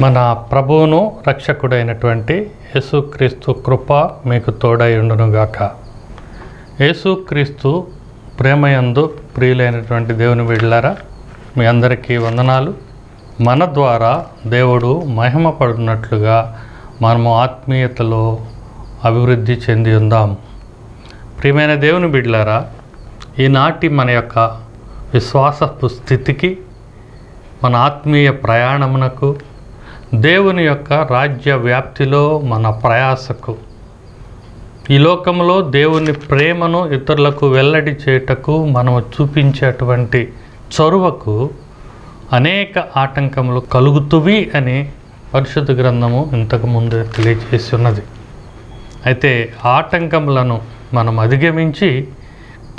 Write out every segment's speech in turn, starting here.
మన ప్రభువును రక్షకుడైనటువంటి యేసుక్రీస్తు కృప మీకు తోడై ఉండునుగాక. యేసుక్రీస్తు ప్రేమయందు ప్రియులైనటువంటి దేవుని బిడ్డలారా మీ అందరికీ వందనాలు. మన ద్వారా దేవుడు మహిమపడినట్లుగా మనము ఆత్మీయతలో అభివృద్ధి చెంది ఉందాం. ప్రియమైన దేవుని బిడ్డలారా ఈనాటి మన యొక్క విశ్వాసపు స్థితికి మన ఆత్మీయ ప్రయాణమునకు దేవుని యొక్క రాజ్య వ్యాప్తిలో మన ప్రయాసకు. ఈ లోకంలో దేవుని ప్రేమను ఇతరులకు వెల్లడి చేయుటకు మనము చూపించేటువంటి చొరవకు అనేక ఆటంకములు కలుగుతువి అని పరిశుద్ధ గ్రంథము ఇంతకు ముందు తెలియజేసి ఉన్నది అయితే ఆటంకములను మనం అధిగమించి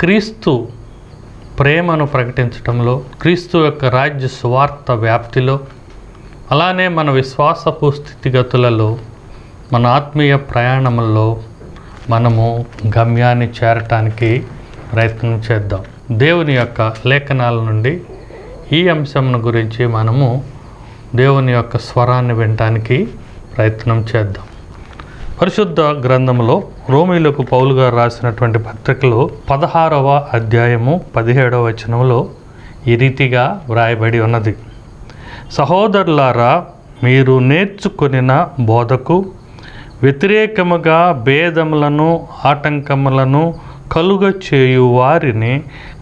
క్రీస్తు ప్రేమను ప్రకటించటంలో క్రీస్తు యొక్క రాజ్య స్వార్థ వ్యాప్తిలో అలానే మన విశ్వాసపు స్థితిగతులలో మన ఆత్మీయ ప్రయాణముల్లో మనము గమ్యాన్ని చేరటానికి ప్రయత్నం చేద్దాం. దేవుని యొక్క లేఖనాల నుండి ఈ అంశం గురించి మనము దేవుని యొక్క స్వరాన్ని వినటానికి ప్రయత్నం చేద్దాం. పరిశుద్ధ గ్రంథంలో రోమిలకు పౌలు గారు రాసినటువంటి పత్రికలో పదహారవ అధ్యాయము పదిహేడవ వచనంలో ఈ రీతిగా వ్రాయబడి ఉన్నది. సహోదరులారా మీరు నేర్చుకొనిన బోధకు వ్యతిరేకముగా భేదములను ఆటంకములను కలుగ చేయు వారిని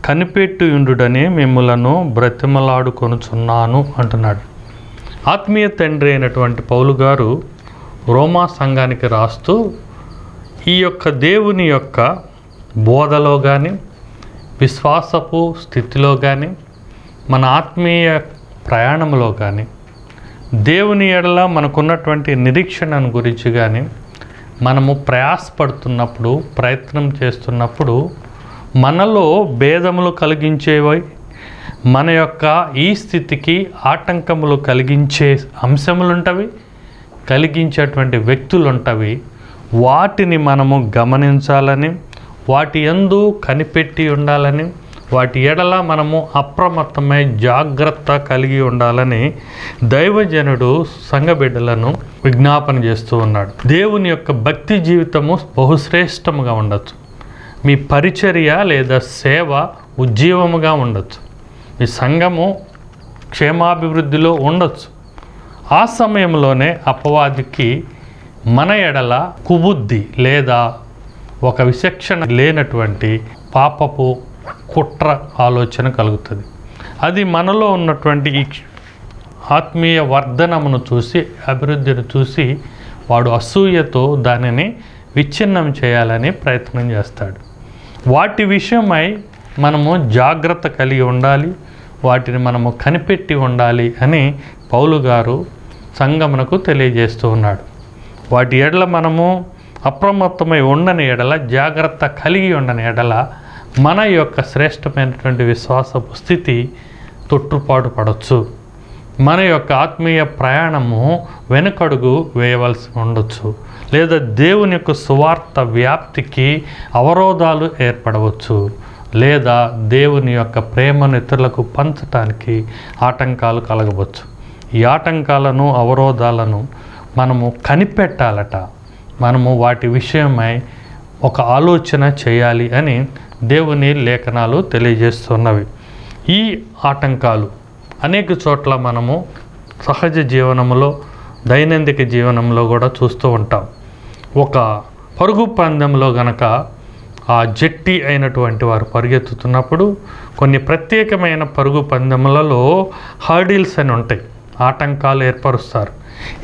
కనిపెట్టియుండుడని మిమ్మలను బ్రతిమలాడుకొనుచున్నాను అంటున్నాడు. ఆత్మీయ తండ్రి అయినటువంటి పౌలు గారు రోమా సంఘానికి రాస్తూ ఈ యొక్క దేవుని యొక్క బోధలో కానీ విశ్వాసపు స్థితిలో కానీ మన ఆత్మీయ ప్రయాణంలో కానీ దేవుని ఎడల మనకున్నటువంటి నిరీక్షణను గురించి కానీ మనము ప్రయాసపడుతున్నప్పుడు ప్రయత్నం చేస్తున్నప్పుడు మనలో భేదములు కలిగించేవి మన యొక్క ఈ స్థితికి ఆటంకములు కలిగించే అంశములుంటవి కలిగించేటువంటి వ్యక్తులు ఉంటవి వాటిని మనము గమనించాలని వాటి ఎందు కనిపెట్టి ఉండాలని వాటి ఎడల మనము అప్రమత్తమై జాగ్రత్త కలిగి ఉండాలని దైవజనుడు సంఘబిడ్డలను విజ్ఞాపన చేస్తూ ఉన్నాడు. దేవుని యొక్క భక్తి జీవితము బహుశ్రేష్టముగా ఉండొచ్చు. మీ పరిచర్య లేదా సేవ ఉజ్జీవముగా ఉండొచ్చు. మీ సంఘము క్షేమాభివృద్ధిలో ఉండొచ్చు. ఆ సమయంలోనే అపవాదికి మన ఎడల కుబుద్ధి లేదా ఒక విచక్షణ లేనటువంటి పాపపు కుట్ర ఆలోచన కలుగుతుంది. అది మనలో ఉన్నటువంటి ఆత్మీయ వర్ధనమును చూసి అభివృద్ధిని చూసి వాడు అసూయతో దానిని విచ్ఛిన్నం చేయాలని ప్రయత్నం చేస్తాడు. వాటి విషయమై మనము జాగ్రత్త కలిగి ఉండాలి వాటిని మనము కనిపెట్టి ఉండాలి అని పౌలు గారు సంగమునకు తెలియజేస్తూ ఉన్నాడు. వాటి ఎడల మనము అప్రమత్తమై ఉండని ఎడల జాగ్రత్త కలిగి ఉండని ఎడల మన యొక్క శ్రేష్టమైనటువంటి విశ్వాసపు స్థితి తొట్టుపాటు పడవచ్చు మన యొక్క ఆత్మీయ ప్రయాణము వెనుకడుగు వేయవలసి ఉండొచ్చు. లేదా దేవుని యొక్క సువార్త వ్యాప్తికి అవరోధాలు ఏర్పడవచ్చు. లేదా దేవుని యొక్క ప్రేమను ఇతరులకు పంచటానికి ఆటంకాలు కలగవచ్చు. ఈ ఆటంకాలను అవరోధాలను మనము కనిపెట్టాలట. మనము వాటి విషయమై ఒక ఆలోచన చేయాలి అని దేవుని లేఖనాలు తెలియజేస్తున్నవి. ఈ ఆటంకాలు అనేక చోట్ల మనము సహజ జీవనంలో దైనందిక జీవనంలో కూడా చూస్తూ ఉంటాం. ఒక పరుగు పందెంలో గనక ఆ జట్టి అయినటువంటి వారు పరిగెత్తుతున్నప్పుడు కొన్ని ప్రత్యేకమైన పరుగు పందెములలో హర్డిల్స్ అని ఉంటాయి. ఆటంకాలు ఏర్పరుస్తారు.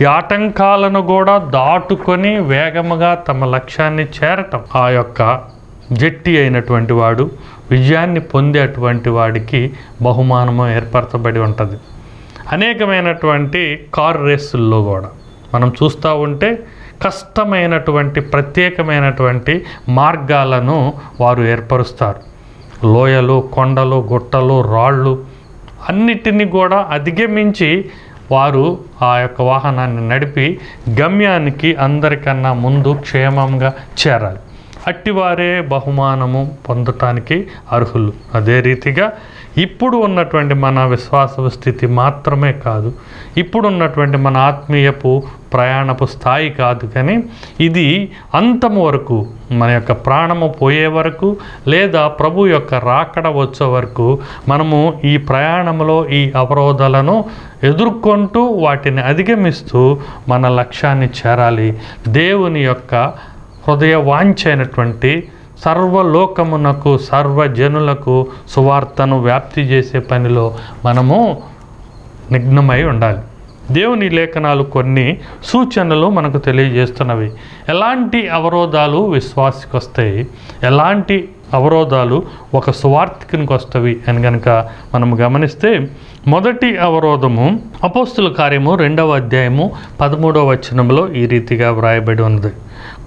ఈ ఆటంకాలను కూడా దాటుకొని వేగముగా తమ లక్ష్యాన్ని చేరటం ఆ యొక్క జట్టి అయినటువంటి వాడు విజయాన్ని పొందేటువంటి వాడికి బహుమానము ఏర్పరచబడి ఉంటుంది. అనేకమైనటువంటి కార్ రేసుల్లో కూడా మనం చూస్తూ ఉంటే కష్టమైనటువంటి ప్రత్యేకమైనటువంటి మార్గాలను వారు ఏర్పరుస్తారు. లోయలు కొండలు గుట్టలు రాళ్ళు అన్నిటినీ కూడా అధిగమించి వారు ఆ యొక్క వాహనాన్ని నడిపి గమ్యానికి అందరికన్నా ముందు క్షేమంగా చేరాలి. అట్టివారే బహుమానము పొందటానికి అర్హులు. అదే రీతిగా ఇప్పుడు ఉన్నటువంటి మన విశ్వాస స్థితి మాత్రమే కాదు. ఇప్పుడు ఉన్నటువంటి మన ఆత్మీయపు ప్రయాణపు స్థాయి కాదు కానీ ఇది అంతము వరకు మన యొక్క ప్రాణము పోయే వరకు లేదా ప్రభు యొక్క రాకడ వచ్చే వరకు మనము ఈ ప్రయాణంలో ఈ అవరోధాలను ఎదుర్కొంటూ వాటిని అధిగమిస్తూ మన లక్ష్యాన్ని చేరాలి. దేవుని యొక్క హృదయ వాంఛైనటువంటి సర్వలోకమునకు సర్వజనులకు సువార్తను వ్యాప్తి చేసే పనిలో మనము నిఘ్నమై ఉండాలి. దేవుని లేఖనాలు కొన్ని సూచనలు మనకు తెలియజేస్తున్నవి. ఎలాంటి అవరోధాలు విశ్వాసికి వస్తాయి ఎలాంటి అవరోధాలు ఒక సువార్థికునికి వస్తవి అని కనుక మనం గమనిస్తే మొదటి అవరోధము అపోస్తుల కార్యము రెండవ అధ్యాయము పదమూడవ వచనంలో ఈ రీతిగా వ్రాయబడి ఉంది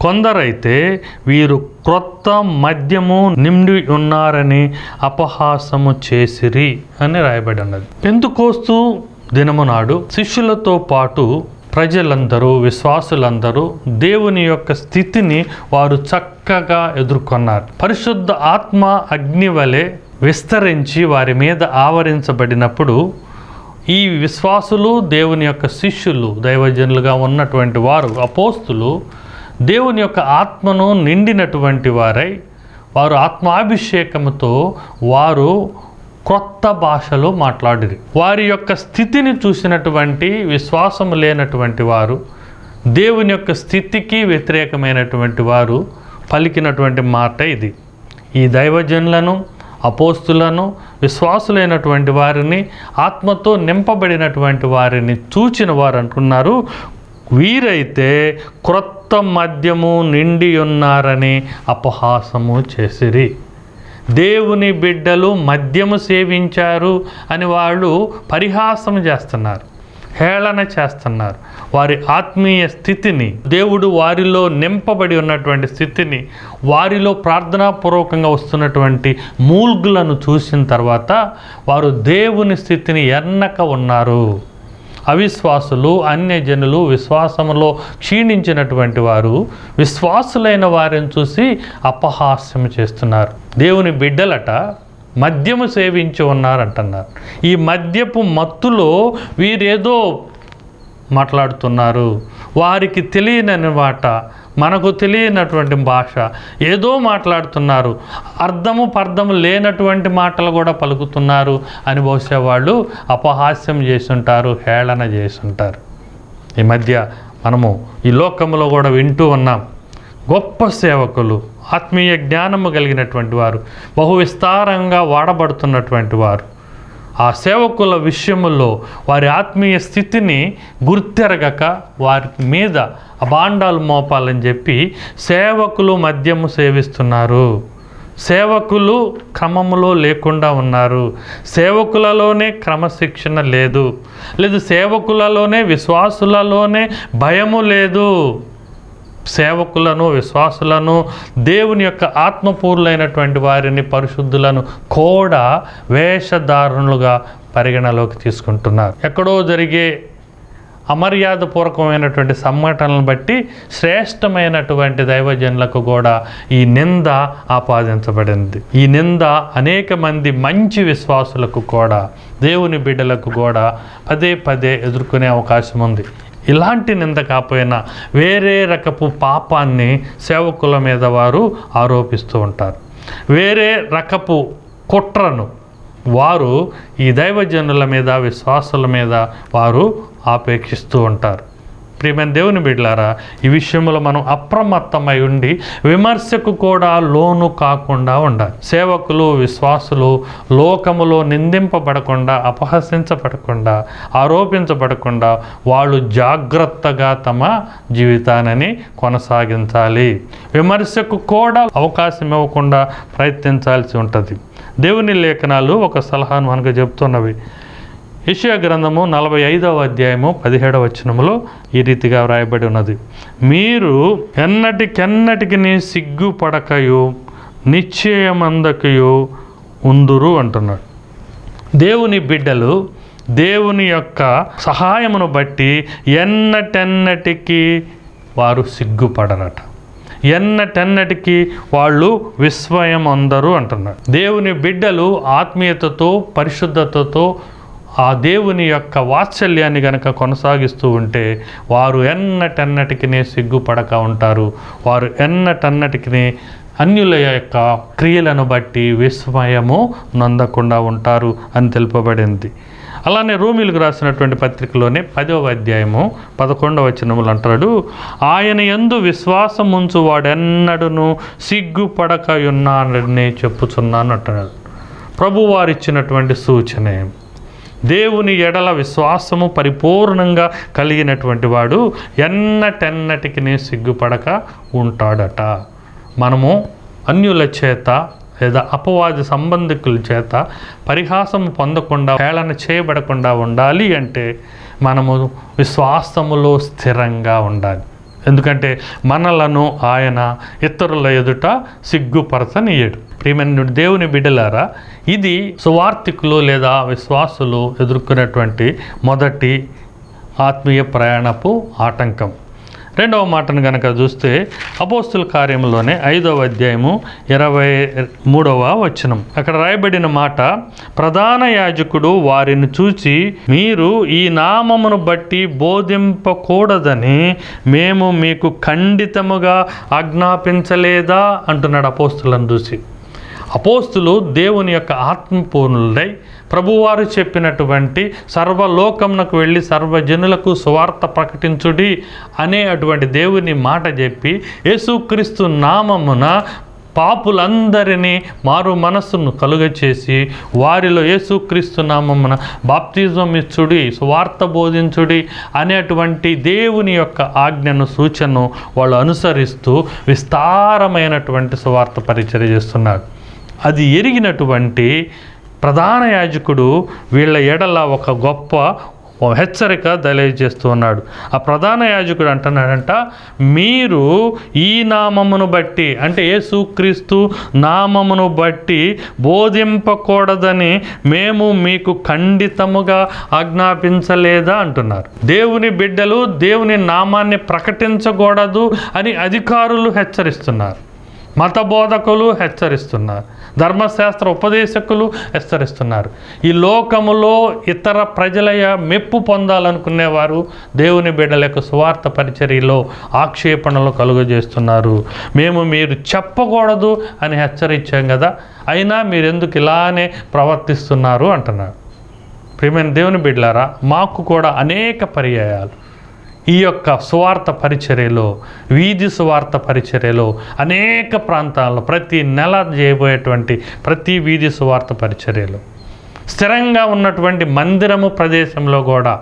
కొందరైతే వీరు క్రొత్త మద్యము నిండి ఉన్నారని అపహాసము చేసిరి అని రాయబడి ఉన్నది. పెంతుకోస్తు దినము నాడు శిష్యులతో పాటు ప్రజలందరూ విశ్వాసులందరూ దేవుని యొక్క స్థితిని వారు చక్కగా ఎదుర్కొన్నారు. పరిశుద్ధ ఆత్మ అగ్ని వలె విస్తరించి వారి మీద ఆవరించబడినప్పుడు ఈ విశ్వాసులు దేవుని యొక్క శిష్యులు దైవజనులుగా ఉన్నటువంటి వారు అపోస్తులు దేవుని యొక్క ఆత్మను నిండినటువంటి వారై వారు ఆత్మాభిషేకముతో వారు క్రొత్త భాషలో మాట్లాడిరి. వారి యొక్క స్థితిని చూసినటువంటి విశ్వాసం లేనటువంటి వారు దేవుని యొక్క స్థితికి వ్యతిరేకమైనటువంటి వారు పలికినటువంటి మాట ఇది. ఈ దైవజనులను అపోస్తులను విశ్వాసులైనటువంటి వారిని ఆత్మతో నింపబడినటువంటి వారిని చూచిన వారు అంటున్నారు. వీరైతే క్రొత్త మద్యము నిండి ఉన్నారని అపహాసము చేసిరి. దేవుని బిడ్డలు మద్యము సేవించారు అని వాళ్ళు పరిహాసం చేస్తున్నారు. హేళన చేస్తున్నారు. వారి ఆత్మీయ స్థితిని దేవుడు వారిలో నింపబడి ఉన్నటువంటి స్థితిని వారిలో ప్రార్థనాపూర్వకంగా వస్తున్నటువంటి మూల్గులను చూసిన తర్వాత వారు దేవుని స్థితిని ఎన్నక ఉన్నారు. అవిశ్వాసులు అన్యజనులు విశ్వాసములో క్షీణించినటువంటి వారు విశ్వాసులైన వారిని చూసి అపహాస్యం చేస్తున్నారు. దేవుని బిడ్డలట మద్యము సేవించి ఉన్నారంటున్నారు. ఈ మద్యపు మత్తులో వీరేదో మాట్లాడుతున్నారు. వారికి తెలియనని మాట మనకు తెలియనటువంటి భాష. ఏదో మాట్లాడుతున్నారు. అర్థము పర్థము లేనటువంటి మాటలు కూడా పలుకుతున్నారు అని బహుశా వాళ్ళు అపహాస్యం చేసుంటారు హేళన చేసుంటారు ఈ మధ్య మనము ఈ లోకంలో కూడా వింటూ ఉన్నాం. గొప్ప సేవకులు ఆత్మీయ జ్ఞానము కలిగినటువంటి వారు బహు విస్తారంగా వాడబడుతున్నటువంటి వారు. ఆ సేవకుల విషయములో వారి ఆత్మీయ స్థితిని గుర్తెరగక వారి మీద అబాండాలు మోపాలని చెప్పి సేవకులు మద్యము సేవిస్తున్నారు. సేవకులు క్రమములో లేకుండా ఉన్నారు. సేవకులలోనే క్రమశిక్షణ లేదు. లేదు సేవకులలోనే విశ్వాసులలోనే భయము లేదు. సేవకులను విశ్వాసులను దేవుని యొక్క ఆత్మపూర్లైనటువంటి వారిని పరిశుద్ధులను కూడా వేషధారణులుగా పరిగణలోకి తీసుకుంటున్నారు. ఎక్కడో జరిగే అమర్యాదపూర్వకమైనటువంటి సంఘటనలను బట్టి శ్రేష్టమైనటువంటి దైవజనులకు కూడా ఈ నింద ఆపాదించబడింది. ఈ నింద అనేక మంది మంచి విశ్వాసులకు కూడా దేవుని బిడ్డలకు కూడా పదే పదే ఎదుర్కొనే అవకాశం ఉంది. ఇలాంటి నింద కాకపోయినా వేరే రకపు పాపాన్ని సేవకుల మీద వారు ఆరోపిస్తూ ఉంటారు. వేరే రకపు కుట్రను వారు ఈ దైవజనుల మీద విశ్వాసుల మీద వారు ఆపేక్షిస్తూ ఉంటారు. ప్రియమైన దేవుని బిడ్డలారా ఈ విషయంలో మనం అప్రమత్తమై ఉండి విమర్శకు కూడా లోను కాకుండా ఉండాలి. సేవకులు విశ్వాసులు లోకములో నిందింపబడకుండా అపహసించబడకుండా ఆరోపించబడకుండా వాళ్ళు జాగ్రత్తగా తమ జీవితాన్ని కొనసాగించాలి. విమర్శకు కూడా అవకాశం ఇవ్వకుండా ప్రయత్నించాల్సి ఉంటుంది. దేవుని లేఖనాలు ఒక సలహాను మనకు చెప్తున్నవి. యెషయా గ్రంథము నలభై ఐదవ అధ్యాయము పదిహేడవ వచనములో ఈ రీతిగా వ్రాయబడి ఉన్నది. మీరు ఎన్నటికెన్నటికి సిగ్గుపడకయు నిశ్చయమందకయు ఉందురు అంటున్నాడు. దేవుని బిడ్డలు దేవుని యొక్క సహాయమును బట్టి ఎన్నటెన్నటికి వారు సిగ్గుపడరట. ఎన్నటెన్నటికి వాళ్ళు విస్మయం అందరు అంటున్నారు దేవుని బిడ్డలు ఆత్మీయతతో పరిశుద్ధతతో ఆ దేవుని యొక్క వాత్సల్యాన్ని గనక కొనసాగిస్తూ ఉంటే వారు ఎన్నటన్నటికినే సిగ్గుపడక ఉంటారు. వారు ఎన్నటన్నటికినే అన్యుల యొక్క క్రియలను బట్టి విస్మయము నొందకుండా ఉంటారు అని తెలుపబడింది. అలానే రోమిలకు రాసినటువంటి పత్రికలోనే పదవ అధ్యాయము పదకొండవ వచనములు అంటాడు ఆయన ఎందు విశ్వాసం ఉంచు వాడెన్నడును సిగ్గుపడకయున్నానని చెప్పుచున్నాను అంటున్నాడు ప్రభువారిచ్చినటువంటి సూచన. దేవుని ఎడల విశ్వాసము పరిపూర్ణంగా కలిగినటువంటి వాడు ఎన్నటెన్నటికి సిగ్గుపడక ఉంటాడట. మనము అన్యుల చేత లేదా అపవాది సంబంధికుల చేత పరిహాసం పొందకుండా హేళన చేయబడకుండా ఉండాలి అంటే మనము విశ్వాసములో స్థిరంగా ఉండాలి. ఎందుకంటే మనలను ఆయన ఇతరుల ఎదుట సిగ్గుపరచనీయడు. ప్రియమైన దేవుని బిడ్డలారా ఇది సువార్థికులు లేదా విశ్వాసులు ఎదుర్కొనేటువంటి మొదటి ఆత్మీయ ప్రయాణపు ఆటంకం. రెండవ మాటను కనుక చూస్తే అపోస్తుల కార్యంలోనే ఐదవ అధ్యాయము ఇరవై మూడవ వచనం. అక్కడ రాయబడిన మాట ప్రధాన యాజకుడు వారిని చూచి మీరు ఈ నామమును బట్టి బోధింపకూడదని మేము మీకు ఖండితముగా ఆజ్ఞాపించలేదా? అంటున్నాడు అపోస్తులను చూసి. అపోస్తులు దేవుని యొక్క ఆత్మపూర్ణులై ప్రభువారు చెప్పినటువంటి సర్వలోకమునకు వెళ్ళి సర్వజనులకు సువార్త ప్రకటించుడి అనే అటువంటి దేవుని మాట చెప్పి యేసుక్రీస్తు నామమున పాపులందరినీ మారు మనస్సును కలుగచేసి వారిలో యేసుక్రీస్తు నామమున బాప్తిజం ఇచ్చుడి సువార్త బోధించుడి అనేటువంటి దేవుని యొక్క ఆజ్ఞను సూచనను వాళ్ళు అనుసరిస్తూ విస్తారమైనటువంటి సువార్త పరిచయం చేస్తున్నారు. అది ఎరిగినటువంటి ప్రధాన యాజకుడు వీళ్ళ ఎడల ఒక గొప్ప హెచ్చరిక తెలియజేస్తూ ఉన్నాడు. ఆ ప్రధాన యాజకుడు అంటున్నాడంట మీరు ఈ నామమును బట్టి అంటే యేసుక్రీస్తు నామమును బట్టి బోధింపకూడదని మేము మీకు ఖండితముగా ఆజ్ఞాపించలేదా అంటున్నారు. దేవుని బిడ్డలు దేవుని నామాన్ని ప్రకటించకూడదు అని అధికారులు హెచ్చరిస్తున్నారు. మత బోధకులు హెచ్చరిస్తున్నారు. ధర్మశాస్త్ర ఉపదేశకులు హెచ్చరిస్తున్నారు. ఈ లోకములో ఇతర ప్రజల మెప్పు పొందాలనుకునేవారు దేవుని బిడ్డలకు స్వార్థ పరిచర్యలో ఆక్షేపణలు కలుగజేస్తున్నారు. మేము మీరు చెప్పకూడదు అని హెచ్చరించాం కదా అయినా మీరు ఎందుకు ఇలానే ప్రవర్తిస్తున్నారు అంటున్నారు. ప్రియమైన దేవుని బిడ్డలారా మాకు కూడా అనేక పర్యాయాలు ఈ యొక్క సువార్త పరిచర్యలో వీధి సువార్త పరిచర్యలో అనేక ప్రాంతాల్లో ప్రతి నెల చేయబోయేటువంటి ప్రతి వీధి సువార్త పరిచర్యలో. స్థిరంగా ఉన్నటువంటి మందిరము ప్రదేశంలో కూడా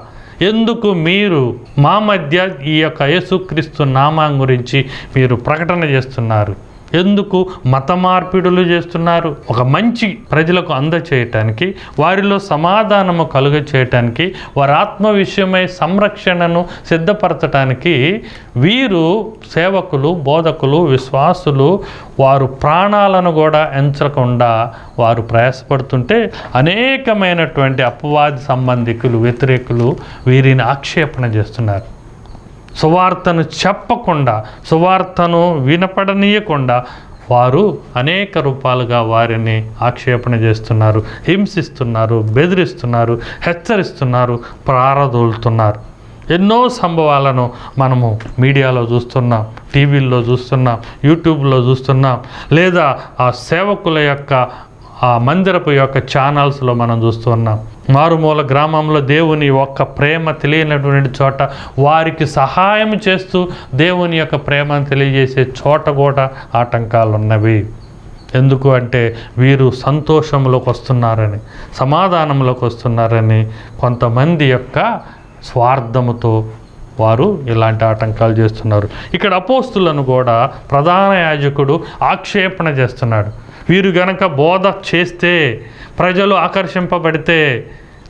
ఎందుకు మీరు మా మధ్య ఈ యొక్క యేసుక్రీస్తు నామం గురించి మీరు ప్రకటన చేస్తున్నారు? ఎందుకు మత మార్పిడులు చేస్తున్నారు? ఒక మంచి ప్రజలకు అందచేయటానికి వారిలో సమాధానము కలుగ చేయటానికి వారి ఆత్మ విషయమై సంరక్షణను సిద్ధపరచటానికి వీరు సేవకులు బోధకులు విశ్వాసులు వారు ప్రాణాలను కూడా ఎంచకుండా వారు ప్రయాసపడుతుంటే అనేకమైనటువంటి అపవాది సంబంధికులు వ్యతిరేకులు వీరిని ఆక్షేపణ చేస్తున్నారు. సువార్తను చెప్పకుండా సువార్తను వినపడనీయకుండా వారు అనేక రూపాలుగా వారిని ఆక్షేపణ చేస్తున్నారు హింసిస్తున్నారు బెదిరిస్తున్నారు హెచ్చరిస్తున్నారు ప్రారదోలుతున్నారు. ఎన్నో సంభవాలను మనము మీడియాలో చూస్తున్నాం టీవీల్లో చూస్తున్నాం యూట్యూబ్లో చూస్తున్నాం లేదా ఆ సేవకుల యొక్క ఆ మందిరపు యొక్క ఛానల్స్లో మనం చూస్తున్నాం మారుమూల గ్రామంలో దేవుని ఒక్క ప్రేమ తెలియనటువంటి చోట వారికి సహాయం చేస్తూ దేవుని యొక్క ప్రేమను తెలియజేసే చోట కూడా ఆటంకాలు ఉన్నవి ఎందుకు అంటే వీరు సంతోషంలోకి వస్తున్నారని సమాధానంలోకి వస్తున్నారని కొంతమంది యొక్క స్వార్థముతో వారు ఇలాంటి ఆటంకాలు చేస్తున్నారు. ఇక్కడ అపోస్తులను కూడా ప్రధాన యాజకుడు ఆక్షేపణ చేస్తున్నాడు. వీరు గనక బోధ చేస్తే ప్రజలు ఆకర్షింపబడితే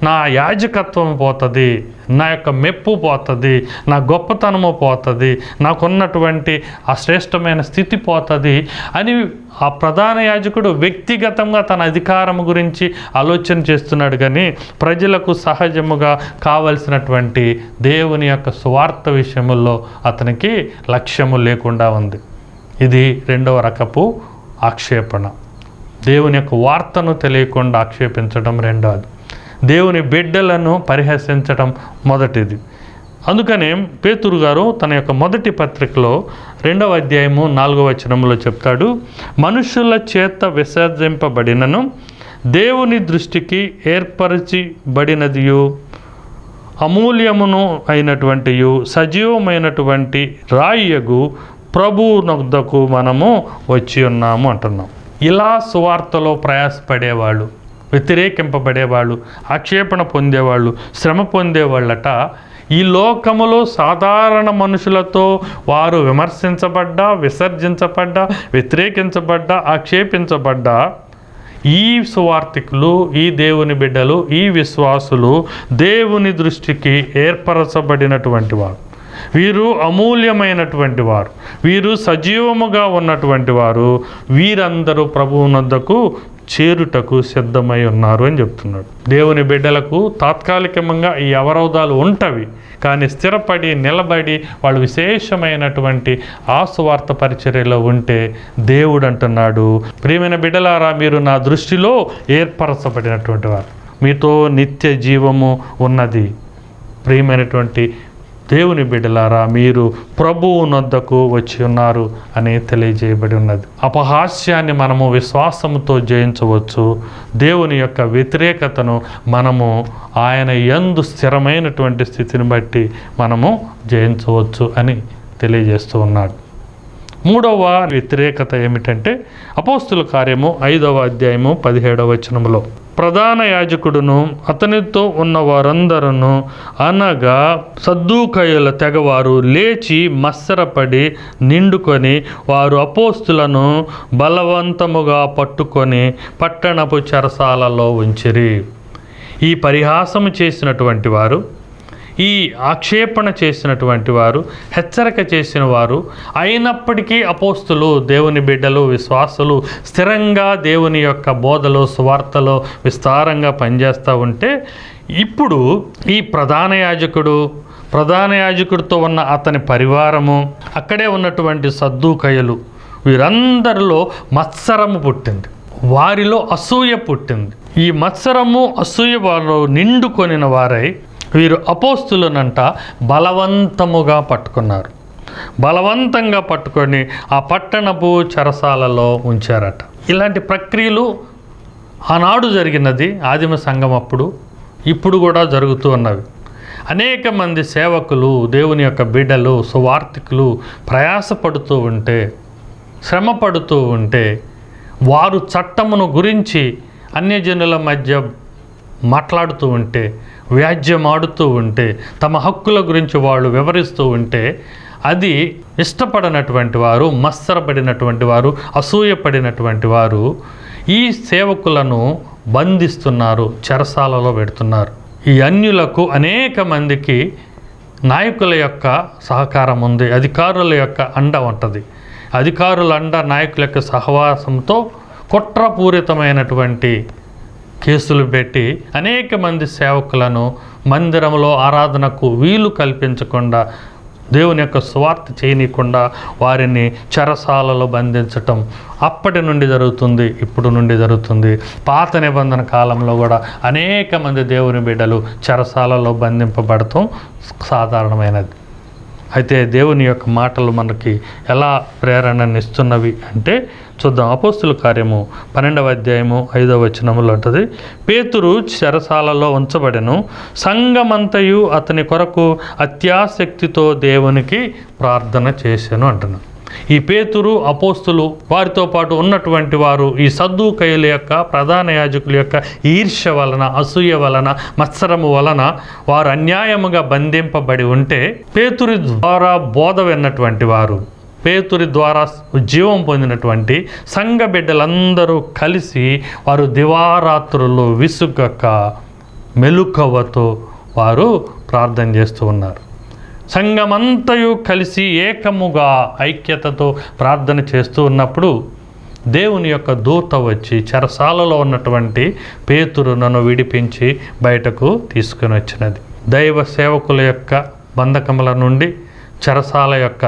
నా యాజకత్వం పోతుంది నా యొక్క మెప్పు పోతుంది నా గొప్పతనము పోతుంది నాకున్నటువంటి ఆ శ్రేష్టమైన స్థితి పోతుంది అని ఆ ప్రధాన యాజకుడు వ్యక్తిగతంగా తన అధికారం గురించి ఆలోచన చేస్తున్నాడు కానీ ప్రజలకు సహజముగా కావలసినటువంటి దేవుని యొక్క స్వార్థ విషయముల్లో అతనికి లక్ష్యము లేకుండా ఉంది. ఇది రెండవ రకపు ఆక్షేపణ. దేవుని యొక్క వార్తను తెలియకుండా ఆక్షేపించడం రెండవది దేవుని బిడ్డలను పరిహసించడం మొదటిది. అందుకనే పేతురు గారు తన యొక్క మొదటి పత్రికలో రెండవ అధ్యాయము నాలుగవ వచనంలో చెప్తాడు మనుషుల చేత విసర్జింపబడినను దేవుని దృష్టికి ఏర్పరచబడినదియు. అమూల్యమును అయినటువంటియు సజీవమైనటువంటి రాయియగు ప్రభునగ్దకు మనము వచ్చి ఉన్నాము అంటున్నాం. ఇలా సువార్తలో ప్రయాసపడేవాళ్ళు వ్యతిరేకింపబడేవాళ్ళు ఆక్షేపణ పొందేవాళ్ళు శ్రమ పొందేవాళ్ళట ఈ లోకములో సాధారణ మనుషులతో వారు విమర్శించబడ్డా విసర్జించబడ్డా వ్యతిరేకించబడ్డా ఆక్షేపించబడ్డా ఈ సువార్థికులు ఈ దేవుని బిడ్డలు ఈ విశ్వాసులు దేవుని దృష్టికి ఏర్పరచబడినటువంటి వారు. వీరు అమూల్యమైనటువంటి వారు. వీరు సజీవముగా ఉన్నటువంటి వారు. వీరందరూ ప్రభువునద్దకు చేరుటకు సిద్ధమై ఉన్నారు అని చెప్తున్నాడు. దేవుని బిడ్డలకు తాత్కాలికంగా ఈ అవరోధాలు ఉంటవి. కానీ స్థిరపడి నిలబడి వాళ్ళు విశేషమైనటువంటి ఆసువార్త పరిచర్యలో ఉంటే దేవుడు అంటున్నాడు ప్రియమైన బిడ్డలారా మీరు నా దృష్టిలో ఏర్పరచబడినటువంటి వారు. మీతో నిత్య జీవము ఉన్నది. ప్రియమైనటువంటి దేవుని బిడ్డలారా మీరు ప్రభువు నొద్దకు వచ్చి ఉన్నారు అని తెలియజేయబడి ఉన్నది. అపహాస్యాన్ని మనము విశ్వాసముతో జయించవచ్చు. దేవుని యొక్క వ్యతిరేకతను మనము ఆయన ఎందు స్థిరమైనటువంటి స్థితిని బట్టి మనము జయించవచ్చు అని తెలియజేస్తూ ఉన్నాడు. మూడవ వ్యతిరేకత ఏమిటంటే అపోస్తుల కార్యము ఐదవ అధ్యాయము పదిహేడవ వచనములో ప్రధాన యాజకుడును అతనితో ఉన్న వారందరూ అనగా సద్దూకయ్యుల తెగవారు లేచి మత్సరపడి నిండుకొని వారు అపోస్తులను బలవంతముగా పట్టుకొని పట్టణపు చెరసాలలో ఉంచిరి. ఈ పరిహాసము చేసినటువంటి వారు ఈ ఆక్షేపణ చేసినటువంటి వారు హెచ్చరిక చేసిన వారు అయినప్పటికీ అపోస్తులు దేవుని బిడ్డలు విశ్వాసులు స్థిరంగా దేవుని యొక్క బోధలో సువార్తలో విస్తారంగా పనిచేస్తూ ఉంటే ఇప్పుడు ఈ ప్రధాన యాజకుడు ప్రధాన యాజకుడితో ఉన్న అతని పరివారము అక్కడే ఉన్నటువంటి సద్దుకయ్యలు వీరందరిలో మత్సరము పుట్టింది. వారిలో అసూయ పుట్టింది. ఈ మత్సరము అసూయ వారు నిండుకొనిన వారై వీరు అపోస్తులనంట బలవంతముగా పట్టుకున్నారు. బలవంతంగా పట్టుకొని ఆ పట్టణపు చెరసాలలో ఉంచారట. ఇలాంటి ప్రక్రియలు ఆనాడు జరిగినది ఆదిమ సంఘం అప్పుడు ఇప్పుడు కూడా జరుగుతూ ఉన్నవి. అనేక మంది సేవకులు దేవుని యొక్క బిడ్డలు సువార్థికులు ప్రయాసపడుతూ ఉంటే శ్రమ పడుతూ ఉంటే వారు చట్టమును గురించి అన్యజనుల మధ్య మాట్లాడుతూ ఉంటే వ్యాజ్యమాడుతూ ఉంటే తమ హక్కుల గురించి వాళ్ళు వివరిస్తూ ఉంటే అది ఇష్టపడినటువంటి వారు మత్సరపడినటువంటి వారు అసూయపడినటువంటి వారు ఈ సేవకులను బంధిస్తున్నారు చెరసాలలో పెడుతున్నారు. ఈ అన్యులకు అనేక మందికి నాయకుల యొక్క సహకారం ఉంది అధికారుల యొక్క అండ ఉంటుంది. అధికారుల అండ నాయకుల యొక్క సహవాసంతో కుట్రపూరితమైనటువంటి కేసులు పెట్టి అనేక మంది సేవకులను మందిరంలో ఆరాధనకు వీలు కల్పించకుండా దేవుని యొక్క స్వార్థ చేయనీయకుండా వారిని చెరసాలలో బంధించటం అప్పటి నుండి జరుగుతుంది ఇప్పుడు నుండి జరుగుతుంది. పాత నిబంధన కాలంలో కూడా అనేక మంది దేవుని బిడ్డలు చెరసాలలో బంధింపబడటం సాధారణమైనది. అయితే దేవుని యొక్క మాటలు మనకి ఎలా ప్రేరణనిస్తున్నవి అంటే చూద్దాం. అపోస్తుల కార్యము పన్నెండవ అధ్యాయము ఐదవ వచనములు ఉంటుంది పేతురు చెరసాలలో ఉంచబడెను. సంగమంతయు అతని కొరకు అత్యాసక్తితో దేవునికి ప్రార్థన చేశాను అంటున్నాను ఈ పేతురు అపోస్తులు వారితో పాటు ఉన్నటువంటి వారు ఈ సద్దుకయ్యుల యొక్క ప్రధాన యాజకుల యొక్క ఈర్ష్య వలన అసూయ వలన మత్సరము వలన వారు అన్యాయముగా బంధింపబడి ఉంటే పేతురి ద్వారా బోధ విన్నటువంటి వారు పేతురి ద్వారా జీవం పొందినటువంటి సంఘ బిడ్డలందరూ కలిసి వారు దివారాత్రులు విసుగక మెలుకవతో వారు ప్రార్థన చేస్తూ ఉన్నారు. సంఘమంతయు కలిసి ఏకముగా ఐక్యతతో ప్రార్థన చేస్తూ ఉన్నప్పుడు దేవుని యొక్క దూత వచ్చి చెరసాలలో ఉన్నటువంటి పేతురునను విడిపించి బయటకు తీసుకుని వచ్చినది. దైవ సేవకుల యొక్క బంధకముల నుండి చెరసాల యొక్క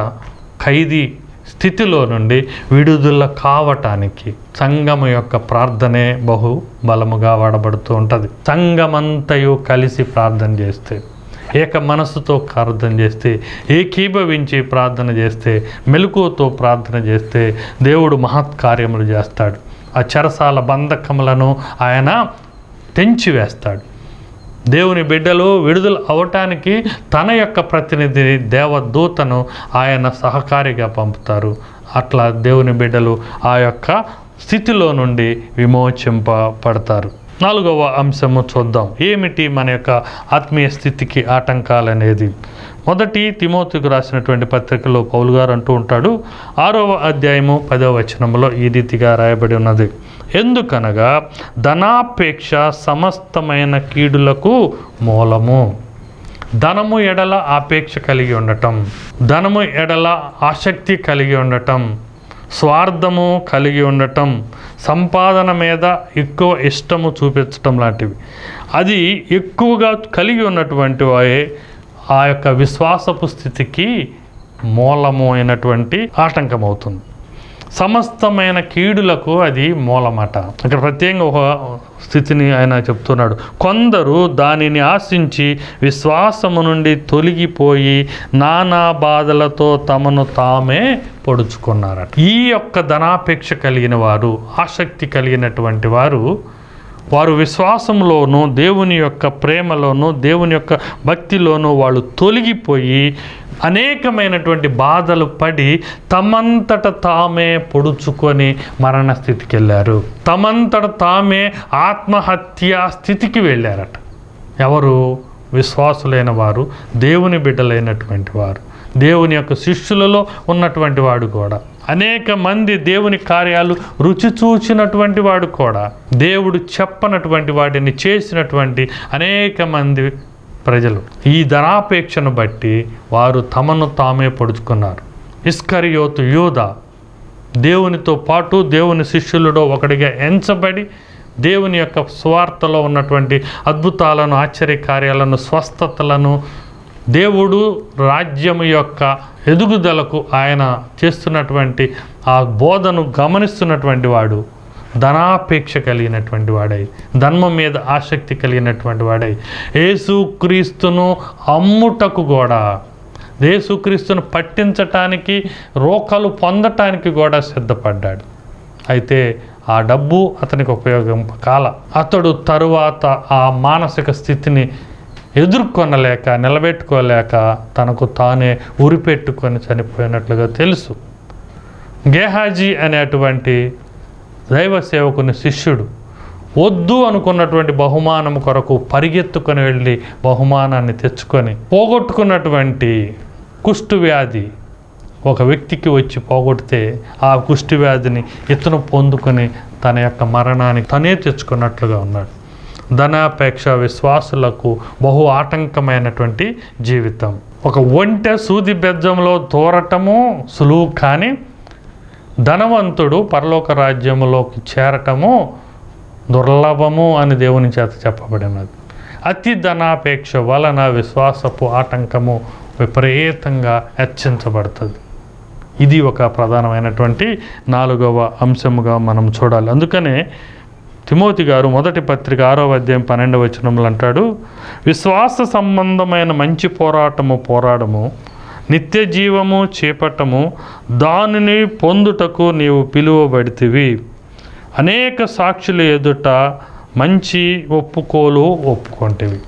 ఖైదీ స్థితిలో నుండి విడుదల కావటానికి సంఘము యొక్క ప్రార్థనే బహు బలముగా వాడబడుతూ ఉంటుంది. సంఘమంతయు కలిసి ప్రార్థన చేస్తే ఏక మనస్సుతో ప్రార్థన చేస్తే ఏకీభవించి ప్రార్థన చేస్తే మెలకువతో ప్రార్థన చేస్తే దేవుడు మహత్కార్యములు చేస్తాడు. ఆ చెరసాల బంధకములను ఆయన తెంచివేస్తాడు. దేవుని బిడ్డలు విడుదల అవటానికి తన యొక్క ప్రతినిధి దేవదూతను ఆయన సహకారిగా పంపుతారు. అట్లా దేవుని బిడ్డలు ఆ యొక్క స్థితిలో నుండి విమోచింపబడతారు. నాలుగవ అంశము చూద్దాం. ఏమిటి మన యొక్క ఆత్మీయ స్థితికి ఆటంకాలు అనేది మొదటి తిమోతికి రాసినటువంటి పత్రికలో పౌలు గారు అంటూ ఉంటాడు ఆరవ అధ్యాయము పదవ వచనంలో ఈ రీతిగా రాయబడి ఉన్నది. ఎందుకనగా ధనాపేక్ష సమస్తమైన కీడులకు మూలము. ధనము ఎడల ఆపేక్ష కలిగి ఉండటం. ధనము ఎడల ఆసక్తి కలిగి ఉండటం. స్వార్థము కలిగి ఉండటం సంపాదన మీద ఎక్కువ ఇష్టము చూపించటం లాంటివి. అది ఎక్కువగా కలిగి ఉన్నటువంటి ఆ యొక్క విశ్వాసపు స్థితికి మూలము అయినటువంటి ఆటంకం అవుతుంది సమస్తమైన కీడులకు అది మూలమాట. ఇక్కడ ప్రత్యేకంగా ఒక స్థితిని ఆయన చెప్తున్నాడు. కొందరు దానిని ఆశించి విశ్వాసము నుండి తొలగిపోయి నానా బాధలతో తమను తామే పొడుచుకున్నారట. ఈ యొక్క ధనాపేక్ష కలిగిన వారు ఆసక్తి కలిగినటువంటి వారు వారు విశ్వాసంలోనూ దేవుని యొక్క ప్రేమలోనూ దేవుని యొక్క భక్తిలోనూ వాళ్ళు తొలగిపోయి అనేకమైనటువంటి బాధలు పడి తమంతట తామే పొడుచుకొని మరణ స్థితికి వెళ్ళారు. తమంతట తామే ఆత్మహత్యా స్థితికి వెళ్ళారట. ఎవరు? విశ్వాసులైన వారు దేవుని బిడ్డలైనటువంటి వారు. దేవుని యొక్క శిష్యులలో ఉన్నటువంటి వాడు కూడా. అనేక మంది దేవుని కార్యాలు రుచి చూచినటువంటి వాడు కూడా. దేవుడు చెప్పనటువంటి వాటిని చేసినటువంటి అనేక మంది ప్రజలు. ఈ ధనాపేక్షను బట్టి వారు తమను తామే పొడుచుకున్నారు. ఇస్కరియోతు యూద దేవునితో పాటు దేవుని శిష్యులలో ఒకడిగా ఎంచబడి దేవుని యొక్క స్వార్థలో ఉన్నటువంటి అద్భుతాలను ఆశ్చర్యకార్యాలను స్వస్థతలను దేవుడు రాజ్యము యొక్క ఎదుగుదలకు ఆయన చేస్తున్నటువంటి ఆ బోధను గమనిస్తున్నటువంటి వాడు ధనాపేక్ష కలిగినటువంటి వాడై ధర్మం మీద ఆసక్తి కలిగినటువంటి వాడై యేసుక్రీస్తును అమ్ముటకు కూడా యేసుక్రీస్తును పట్టించటానికి రోకలు పొందటానికి కూడా సిద్ధపడ్డాడు. అయితే ఆ డబ్బు అతనికి ఉపయోగం కాల. అతడు తరువాత ఆ మానసిక స్థితిని ఎదుర్కొనలేక నిలబెట్టుకోలేక తనకు తానే ఉరిపెట్టుకొని చనిపోయినట్లుగా తెలుసు. గేహాజీ అనేటువంటి దైవ సేవకుని శిష్యుడు. వద్దు అనుకున్నటువంటి బహుమానం కొరకు పరిగెత్తుకొని వెళ్ళి బహుమానాన్ని తెచ్చుకొని పోగొట్టుకున్నటువంటి కుష్టు వ్యాధి ఒక వ్యక్తికి వచ్చి పోగొడితే ఆ కుష్టి వ్యాధిని ఇతను పొందుకొని తన యొక్క మరణాన్ని తనే తెచ్చుకున్నట్లుగా ఉన్నాడు. ధనాపేక్ష విశ్వాసులకు బహు ఆటంకమైనటువంటి జీవితం. ఒక ఒంటె సూది బెజ్జంలో తోరటము సులువు కానీ ధనవంతుడు పరలోక రాజ్యములోకి చేరటము దుర్లభము అని దేవుని చేత చెప్పబడినది. అతి ధనాపేక్ష వలన విశ్వాసపు ఆటంకము విపరీతంగా హెచ్చించబడుతుంది. ఇది ఒక ప్రధానమైనటువంటి నాలుగవ అంశముగా మనం చూడాలి. అందుకనే తిమోతి గారు మొదటి పత్రిక ఆరో అధ్యాయం పన్నెండవ వచనములు అంటాడు విశ్వాస సంబంధమైన మంచి పోరాటము పోరాడము నిత్య జీవము చేపట్టము దానిని పొందుటకు నీవు పిలువబడితివి. అనేక సాక్షులు ఎదుట మంచి ఒప్పుకోలు ఒప్పుకొంటివి.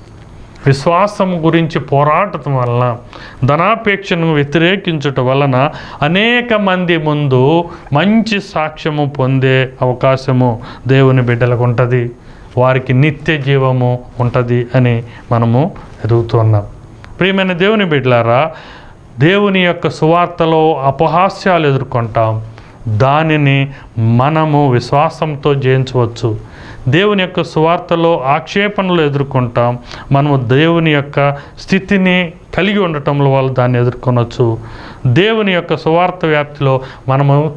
విశ్వాసం గురించి పోరాటం వలన ధనాపేక్షను వ్యతిరేకించుట వలన అనేక మంది ముందు మంచి సాక్ష్యము పొందే అవకాశము దేవుని బిడ్డలకు ఉంటుంది. వారికి నిత్య జీవము ఉంటుంది అని మనము ఎదుగుతున్నాం ప్రియమైన దేవుని బిడ్డలారా దేవుని యొక్క సువార్తలో అపహాస్యాలు ఎదుర్కొంటాం. దానిని మనము విశ్వాసంతో జయించవచ్చు. దేవుని యొక్క సువార్తలో ఆక్షేపణలు ఎదుర్కొంటాం. మనము దేవుని యొక్క స్థితిని కలిగి ఉండటం వల్ల దాన్ని ఎదుర్కొనవచ్చు దేవుని యొక్క సువార్త వ్యాప్తిలో మనము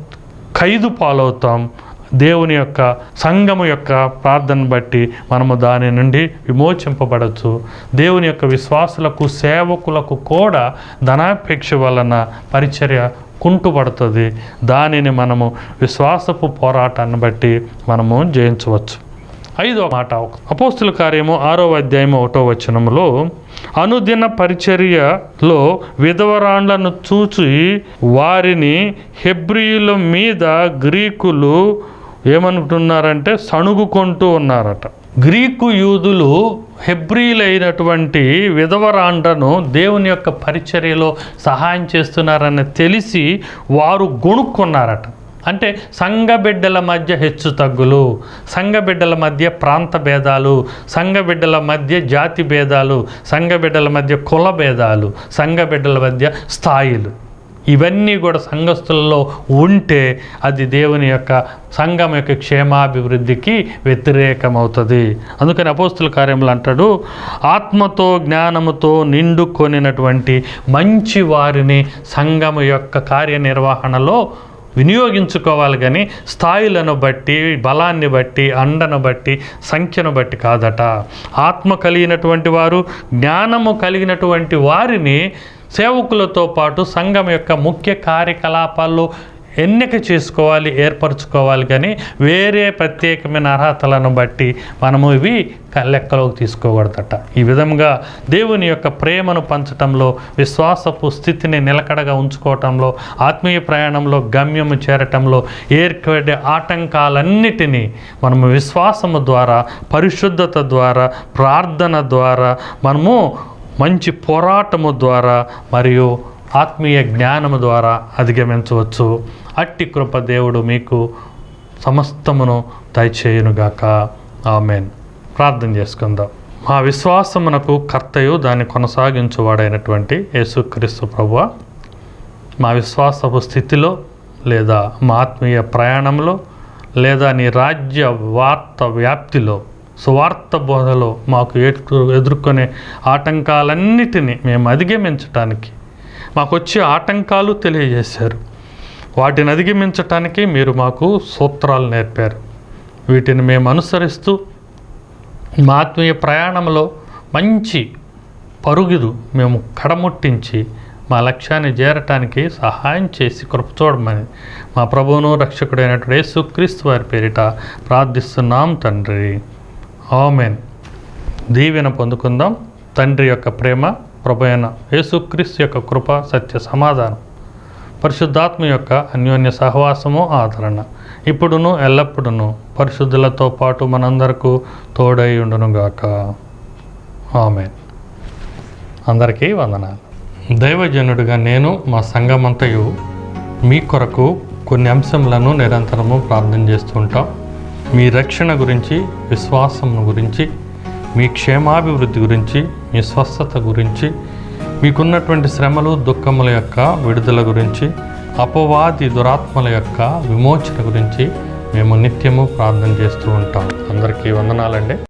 ఖైదు పాలవుతాం. దేవుని యొక్క సంఘము యొక్క ప్రార్థన బట్టి మనము దాని నుండి విమోచింపబడచ్చు. దేవుని యొక్క విశ్వాసులకు సేవకులకు కూడా ధనాపేక్ష వలన పరిచర్య కుంటుపడుతుంది. దానిని మనము విశ్వాసపు పోరాటాన్ని బట్టి మనము జయించవచ్చు. ఐదో మాట అపోస్తుల కార్యము ఆరో అధ్యాయము ఒకటో వచనములో అనుదిన పరిచర్యలో విధవరాండ్లను చూచి వారిని హెబ్రియుల మీద గ్రీకులు ఏమనుకుంటున్నారంటే సణుగుకుంటూ ఉన్నారట. గ్రీకు యూదులు హెబ్రిలైనటువంటి విధవరాండ్రను దేవుని యొక్క పరిచర్యలో సహాయం చేస్తున్నారని తెలిసి వారు గొణుక్కున్నారట. అంటే సంఘబిడ్డల మధ్య హెచ్చు తగ్గులు సంఘబిడ్డల మధ్య ప్రాంత భేదాలు సంఘబిడ్డల మధ్య జాతి భేదాలు సంఘబిడ్డల మధ్య కుల భేదాలు సంఘబిడ్డల మధ్య స్థాయిలు. ఇవన్నీ కూడా సంఘస్థులలో ఉంటే అది దేవుని యొక్క సంఘం యొక్క క్షేమాభివృద్ధికి వ్యతిరేకమవుతుంది. అందుకని అపోస్తుల కార్యములు అంటాడు ఆత్మతో జ్ఞానముతో నిండుకొనినటువంటి మంచి వారిని సంఘము యొక్క కార్యనిర్వహణలో వినియోగించుకోవాలి కానీ స్థాయిలను బట్టి బలాన్ని బట్టి అండను బట్టి సంఖ్యను బట్టి కాదట. ఆత్మ కలిగినటువంటి వారు జ్ఞానము కలిగినటువంటి వారిని సేవకులతో పాటు సంఘం యొక్క ముఖ్య కార్యకలాపాల్లో ఎన్నిక చేసుకోవాలి ఏర్పరచుకోవాలి కానీ వేరే ప్రత్యేకమైన అర్హతలను బట్టి మనము ఇవి లెక్కలోకి తీసుకోకూడదట. ఈ విధంగా దేవుని యొక్క ప్రేమను పంచటంలో విశ్వాసపు స్థితిని నిలకడగా ఉంచుకోవటంలో ఆత్మీయ ప్రయాణంలో గమ్యము చేరటంలో ఏర్పడే ఆటంకాలన్నిటినీ మనము విశ్వాసము ద్వారా పరిశుద్ధత ద్వారా ప్రార్థన ద్వారా మనము మంచి పోరాటము ద్వారా మరియు ఆత్మీయ జ్ఞానము ద్వారా అధిగమించవచ్చు. అట్టి కృప దేవుడు మీకు సమస్తమును దయచేయునుగాక. ఆమెన్. ప్రార్థన చేసుకుందాం. మా విశ్వాసమునకు కర్తయు దాన్ని కొనసాగించువాడైనటువంటి యేసుక్రీస్తు ప్రభువ మా విశ్వాసపు స్థితిలో లేదా మా ఆత్మీయ ప్రయాణంలో లేదా నీ రాజ్య వార్త వ్యాప్తిలో సువార్త బోధలో మాకు ఎదుర్కొనే ఆటంకాలన్నిటినీ మేము అధిగమించటానికి మాకు వచ్చే ఆటంకాలు తెలియజేశారు. వాటిని అధిగమించటానికి మీరు మాకు సూత్రాలు నేర్పారు. వీటిని మేము అనుసరిస్తూ మా ఆత్మీయ ప్రయాణంలో మంచి పరుగుదు మేము కడముట్టించి మా లక్ష్యాన్ని చేరటానికి సహాయం చేసి కృప చూడమని మా ప్రభువును రక్షకుడైనటువంటి యేసుక్రీస్తు వారి పేరిట ప్రార్థిస్తున్నాం తండ్రి. ఆమెన్. దీవెన పొందుకుందాం. తండ్రి యొక్క ప్రేమ ప్రభైన యేసుక్రీస్తు యొక్క కృప సత్య సమాధానం. పరిశుద్ధాత్మ యొక్క అన్యోన్య సహవాసము ఆదరణ. ఇప్పుడును ఎల్లప్పుడును పరిశుద్ధులతో పాటు మనందరకు తోడై ఉండునుగాక ఆమె అందరికీ వందనాలు. దైవజనుడిగా నేను మా సంఘమంతయు మీ కొరకు కొన్ని అంశములను నిరంతరము ప్రార్థన చేస్తుంటాం మీ రక్షణ గురించి విశ్వాసం గురించి మీ క్షేమాభివృద్ధి గురించి మీ స్వస్థత గురించి మీకున్నటువంటి శ్రమలు దుఃఖముల యొక్క విడుదల గురించి అపవాది దురాత్మల యొక్క విమోచన గురించి మేము నిత్యము ప్రార్థన చేస్తూ ఉంటాం. అందరికీ వందనాలండి.